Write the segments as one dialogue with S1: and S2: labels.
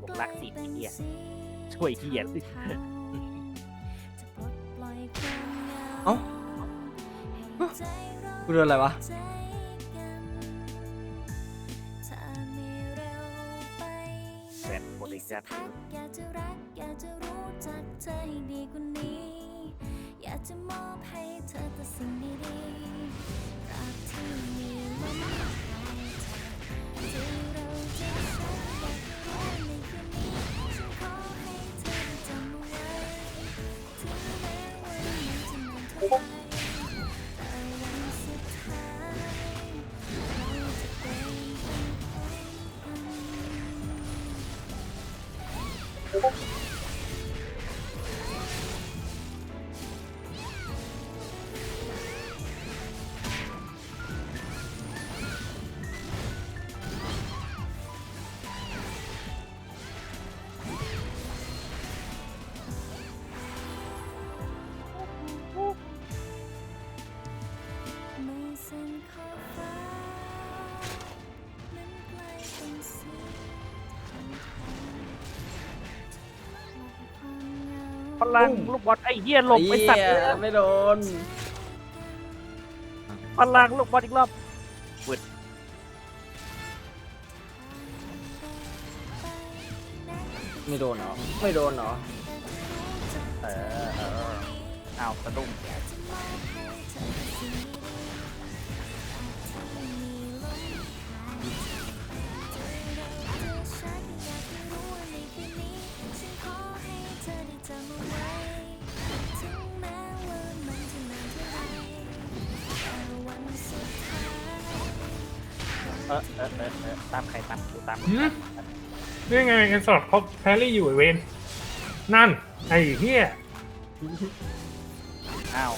S1: พวกรักสิไอ้เหี้ยช่วยเหี้ยสิ
S2: เอ้ากูโดนอะไรวะ
S1: แฟนโปรดิชั่น
S3: อยากจะรักอยากจะรู้จักเธอให้ดีกว่านี้อยากจะมอบให้เธอแต่สิ่งดีๆรักที่มีลม 動き ลัง
S1: ลูกบอลไอ้เหี้ยหลบไอ้สัตว์
S2: เหี้ยไม่โดน
S1: พลังลูกบอลอีกรอบ
S2: ไม่โดนเหรอไม่โดนเหรอ
S1: เออเอออ้าวสะดุ้ง ออเออเออเออตามใครตามกูตาม
S4: หืมนี่ไงเอ็นสอดเขาแพรรี่อยู่ไอ้เวนนั่น ไอ้เหี้ย
S1: อ้าว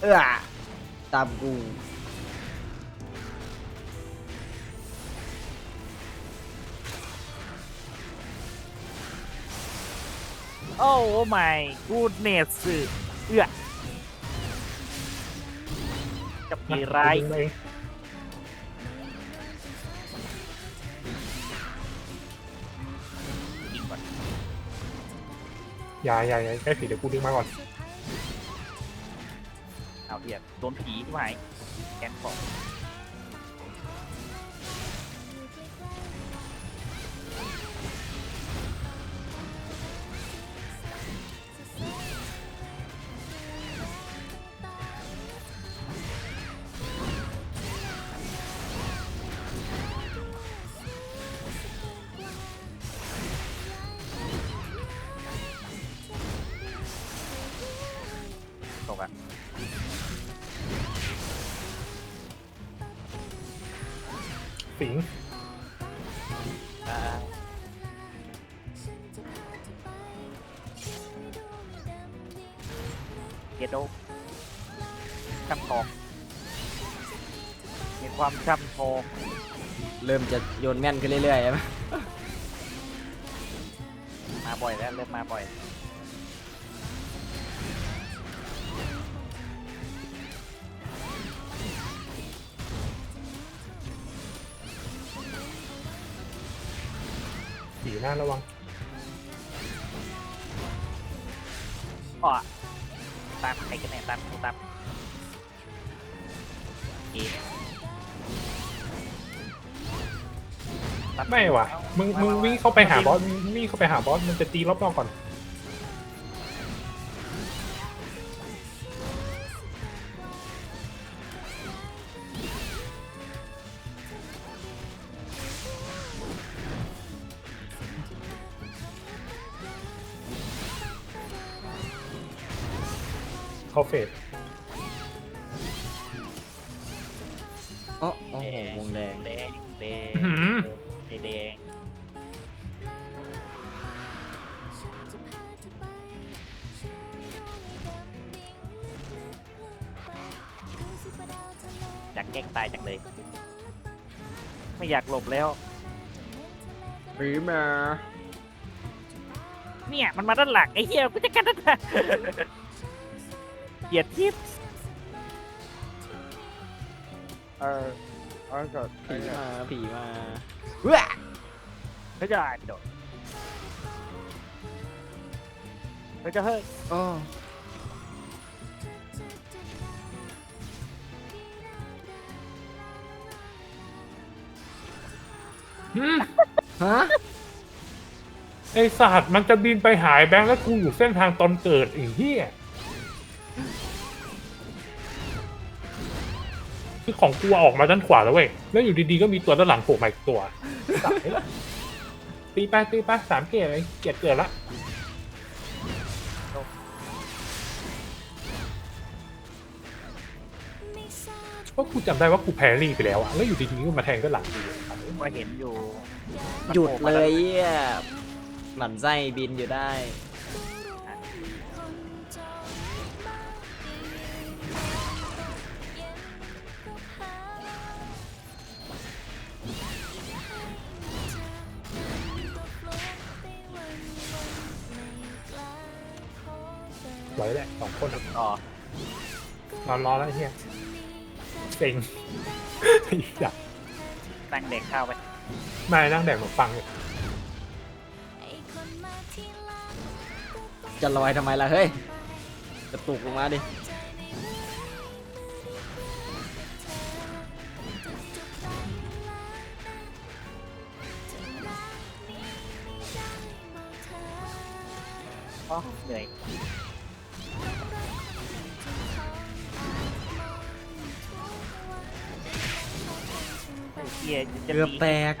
S2: เออตามกู
S1: โอ้ไม่กูเนสเอื้อกับกีไราย
S4: เอง
S1: ยิง อ
S4: ย่าอย่าอย่าใกล้ผีเดี๋ยวกูดึงมาก่อน
S1: เอาเหี้ยโดนผีที่ไหนแกนของ
S4: สิง
S1: อ่าเกโดช่ำทองมีความช่ำทอง
S2: เริ่มจะโยนแม่นขึ้นเรื่อยๆใช่ไหม
S1: มาบ่อยแล้วเริ่มมาบ่อย
S4: ผีหน้าระวัง
S1: ก็ตามใครกันแน่ตามกูตามเอตา
S4: ไม่ว่ะมึงมึงวิ่งเข้าไปหาบอสมึงวิ่งเข้าไปหาบอสมันจะตีรอบนอกก่อน เข้าเฟส
S2: อ๋ออ้โหวงแดง
S1: แดงแดงแดงแดงอยากแกล้งตายจังเลย ไม่อยากหลบแล้ว
S2: หรือมา
S1: เนี่ย มันมาด้านหลังไอ้เหี้ยกูจะกันด้านหลัง เหยียดทิพย์เออเออก็
S2: ผีมาผีมาเฮ้ย
S1: พระจ้าโดดพระเจ้าเฮ้ย
S2: โอฮะ
S4: ไอสัตว์มันจะบินไปหายแบงค์แล้วกูอยู่เส้นทางตอนเกิดไอ้เหี้ย คือของกูออกมาด้านขวาแล้วเว้ย แล้วอยู่ดีๆก็มีตัวด้านหลังโผล่มาอีกตัวสัตว์ไอ้ละตีไปตีไปสามเกียร์เลยเกียร์เกิดละก็กูจำได้ว่ากูแพรรี่ไปแล้วอะแล้วอยู่ดีๆก็มาแทงด้านหลังกู
S1: มาเห็นอยู่
S2: หยุดเลยเหี้ยหมั่นไส้บินอยู่ได้
S4: ไว้แหละสองคนอะ
S1: ต่อน
S4: อนรอแล้วไอ้เฮียเซ็งไอ้สัตว์
S1: ตั้งเด็กเข้าไป
S4: มานั่งแดกขนมปังอยู่
S2: จะลอยทำไมล่ะเฮ้ยจะปลุกลงมาดิ
S1: อ๋อเหนื่อย ฮียจะ
S2: เกือบ
S1: หนี
S2: แตก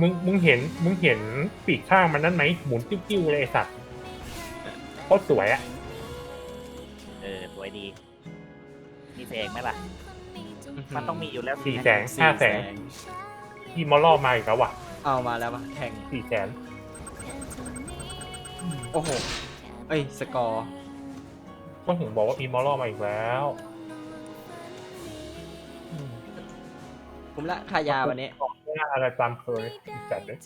S4: มึงมึงเห็นมึงเห็นปีกข้างมันนั่นไหมหมุนติ้วๆเลยไอ้สัตว์โคตรสวยอะ
S1: เออสวยดี มีเสกไหมล่ะ มันต้องมีอยู่แล้ว
S4: สี่
S1: นะ
S4: แสงห้าแสงอีมอลลอมาอีกแล้วว่ะ
S2: เอามาแล้วปะแข่ง
S4: สี่แสน
S2: โอ้โห เอ้ย สกอร์
S4: ก็ถึงบอกว่าอีมอลลอมาอีกแล้ว ผม
S2: ละค่ายาวันนี้
S4: ของไม่น่าอะไรตามเคยจัดเลย